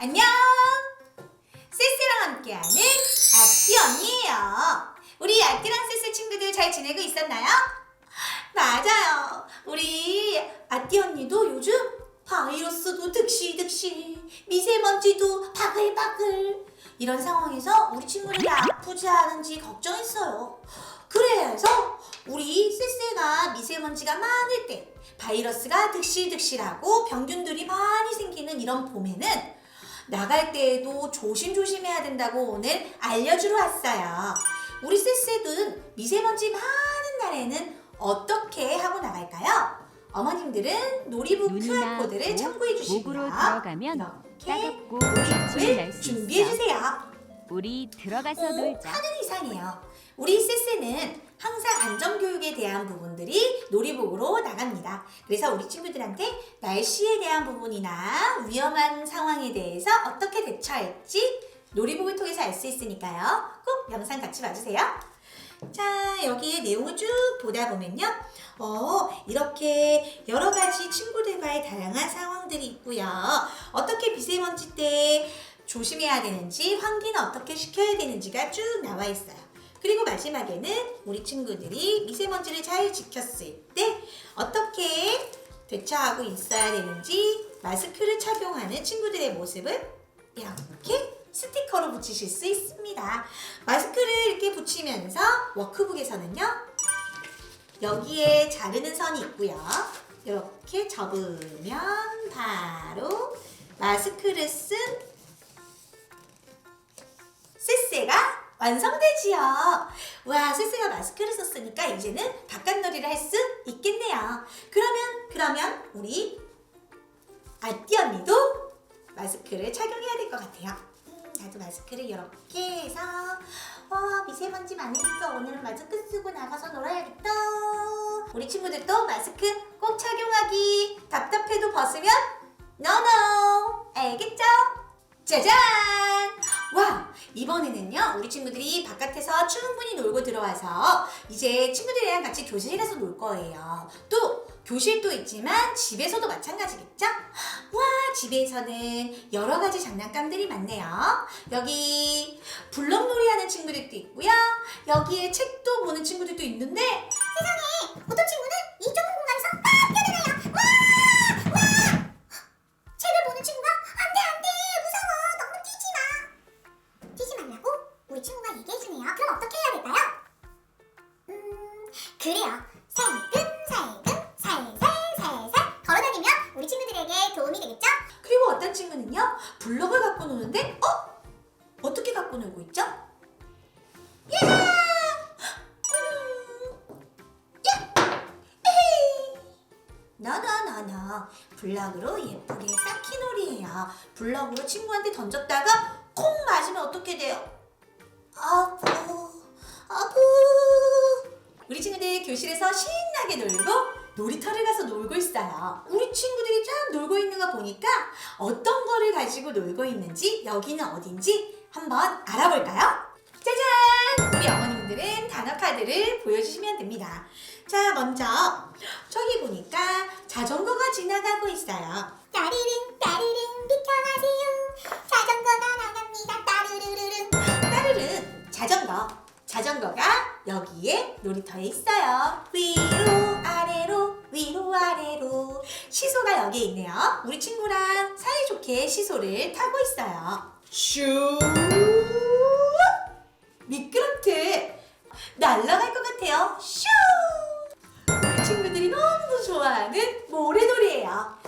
안녕! 세스랑 함께하는 아띠 언니예요. 우리 아띠랑 세스 친구들 잘 지내고 있었나요? 맞아요. 우리 아띠 언니도 요즘 바이러스도 득실득실, 미세먼지도 바글바글 이런 상황에서 우리 친구들이 아프지 않은지 걱정했어요. 그래서 우리 쎄쎄가 미세먼지가 많을 때 바이러스가 득실득실하고 병균들이 많이 생기는 이런 봄에는 나갈 때에도 조심조심해야 된다고 오늘 알려주러 왔어요. 우리 쎄쎄는 미세먼지 많은 날에는 어떻게 하고 나갈까요? 어머님들은 눈이나 QR코드를 목, 참고해 주시고요. 목으로 들어가면 이렇게 따갑고 수 준비해 있어. 주세요. 우리 들어가서 꼭 놀자. 하는 이상이에요. 우리 쎄쎄는 항상 안전교육에 대한 부분들이 놀이복으로 나갑니다. 그래서 우리 친구들한테 날씨에 대한 부분이나 위험한 상황에 대해서 어떻게 대처할지 놀이복을 통해서 알 수 있으니까요. 꼭 영상 같이 봐주세요. 자, 여기에 내용을 쭉 보다 보면요. 어, 이렇게 여러 가지 친구들과의 다양한 상황들이 있고요. 어떻게 미세먼지 때 조심해야 되는지, 환기는 어떻게 시켜야 되는지가 쭉 나와 있어요. 그리고 마지막에는 우리 친구들이 미세먼지를 잘 지켰을 때 어떻게 대처하고 있어야 되는지 마스크를 착용하는 친구들의 모습을 이렇게 스티커로 붙이실 수 있습니다. 마스크를 이렇게 붙이면서 워크북에서는요. 여기에 자르는 선이 있고요. 이렇게 접으면 바로 마스크를 쓴 쎄쎄가 완성되지요. 와, 쎄쎄가 마스크를 썼으니까 이제는 바깥놀이를 할 수 있겠네요. 그러면 그러면 우리 아띠 언니도 마스크를 착용해야 될 것 같아요. 음, 나도 마스크를 이렇게 해서 어, 미세먼지 많으니까 오늘은 마스크 쓰고 나가서 놀아야겠다. 우리 친구들도 마스크 꼭 착용하기. 답답해도 벗으면 노노. 알겠죠? 짜잔! 와! 이번에는요, 우리 친구들이 바깥에서 충분히 놀고 들어와서 이제 친구들이랑 같이 교실에서 놀 거예요. 또, 교실도 있지만 집에서도 마찬가지겠죠? 와, 집에서는 여러 가지 장난감들이 많네요. 여기 블럭놀이 하는 친구들도 있고요. 여기에 책도 보는 친구들도 있는데 세상에! 어떤 친구는요 블럭을 갖고 노는데 어? 어떻게 갖고 놀고 있죠? 야! 음! 나나나나 블럭으로 예쁘게 쌓기놀이해요. 블럭으로 친구한테 던졌다가 콩 맞으면 어떻게 돼요? 아프 아프 우리 친구들 교실에서 신나게 놀고 놀이터를 가서 놀고 있어요. 우리 친구들이 참 놀고 있는 거 보니까 어떤 거를 가지고 놀고 있는지 여기는 어딘지 한번 알아볼까요? 짜잔! 우리 어머님들은 단어 카드를 보여주시면 됩니다. 자, 먼저 저기 보니까 자전거가 지나가고 있어요. 따리릉 따리릉 비켜가세요 자전거가 나갑니다 따르르르릉 따르릉 자전거. 자전거가 여기에 놀이터에 있어요. 위로 위로 아래로 시소가 여기에 있네요. 우리 친구랑 사이좋게 시소를 타고 있어요. 슈 미끄럼틀 날아갈 것 같아요. 슈 우리 친구들이 너무 좋아하는 모래놀이예요.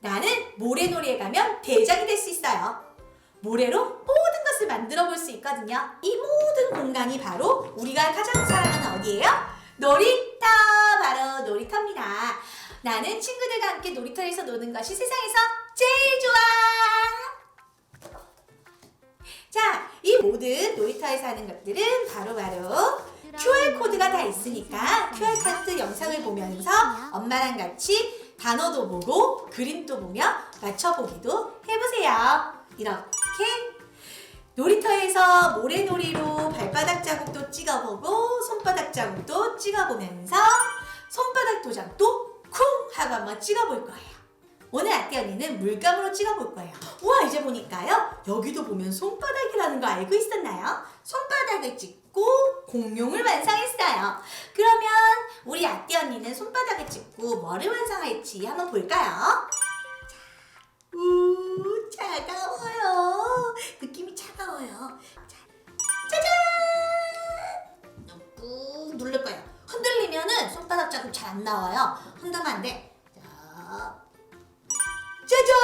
나는 모래놀이에 가면 대장이 될 수 있어요. 모래로 모든 것을 만들어 볼 수 있거든요. 이 모든 공간이 바로 우리가 가장 사랑하는 어디예요? 놀이터! 바로 놀이터입니다. 나는 친구들과 함께 놀이터에서 노는 것이 세상에서 제일 좋아! 자, 이 모든 놀이터에서 하는 것들은 바로바로 QR코드가 다 있으니까 QR코드 영상을 보면서 엄마랑 같이 단어도 보고 그림도 보며 맞춰보기도 해보세요. 이렇게 놀이터에서 모래놀이로 발바닥 자국도 찍어보고 손바닥 자국도 찍어보면서 손바닥 도장도 쿵 하고 한번 찍어볼 거예요. 오늘 아띠 언니는 물감으로 찍어볼 거예요. 우와 이제 보니까요. 여기도 보면 손바닥이라는 거 알고 있었나요? 손바닥을 찍고 공룡을 완성했어요. 그러면 우리 아띠 언니는 손바닥을 찍고 뭐를 완성할지 한번 볼까요? 자, 우 차가워요. 느낌이 차가워요. 자, 짜잔! 꾹 누를 거예요. 흔들리면은 손바닥 안 나와요. 돼. 자, 짜잔!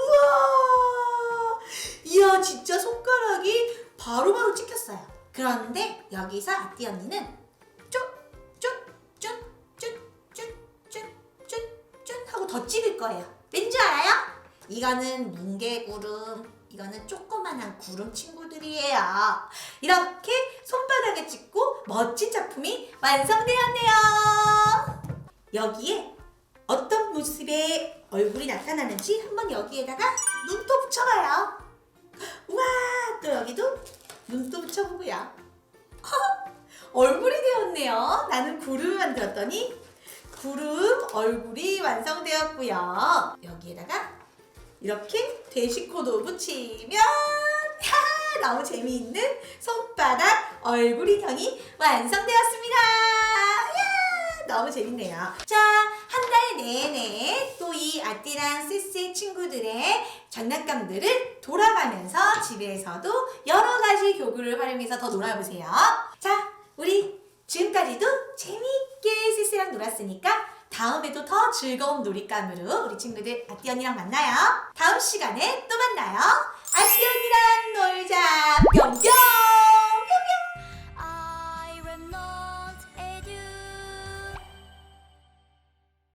우와! 이야, 진짜 손가락이 바로 바로 찍혔어요. 그런데 여기서 아띠 언니는 쭉 하고 더 찍을 거예요. 왠지 알아요? 이거는 뭉게구름, 이거는 조그만한 구름 친구들이에요. 이렇게 손바닥에 찍고 멋진 작품이 완성되었네요. 여기에 어떤 모습의 얼굴이 나타나는지 한번 여기에다가 눈도 붙여봐요. 우와, 또 여기도 눈도 붙여보고요. 얼굴이 되었네요. 나는 구름을 만들었더니 구름 얼굴이 완성되었고요. 여기에다가 이렇게 대시코도 붙이면 야, 너무 재미있는 손바닥 얼굴 인형이 완성되었습니다. 야, 너무 재밌네요. 자, 한 달 내내 또 이 아띠랑 세세 친구들의 장난감들을 돌아가면서 집에서도 여러 가지 교구를 활용해서 더 놀아보세요. 자, 우리 지금까지도 재미있게 세세랑 놀았으니까 다음에도 더 즐거운 놀잇감으로 우리 친구들 아띠 언니랑 만나요. 다음 시간에 또 만나요. 아띠 언니랑 놀자 뿅뿅!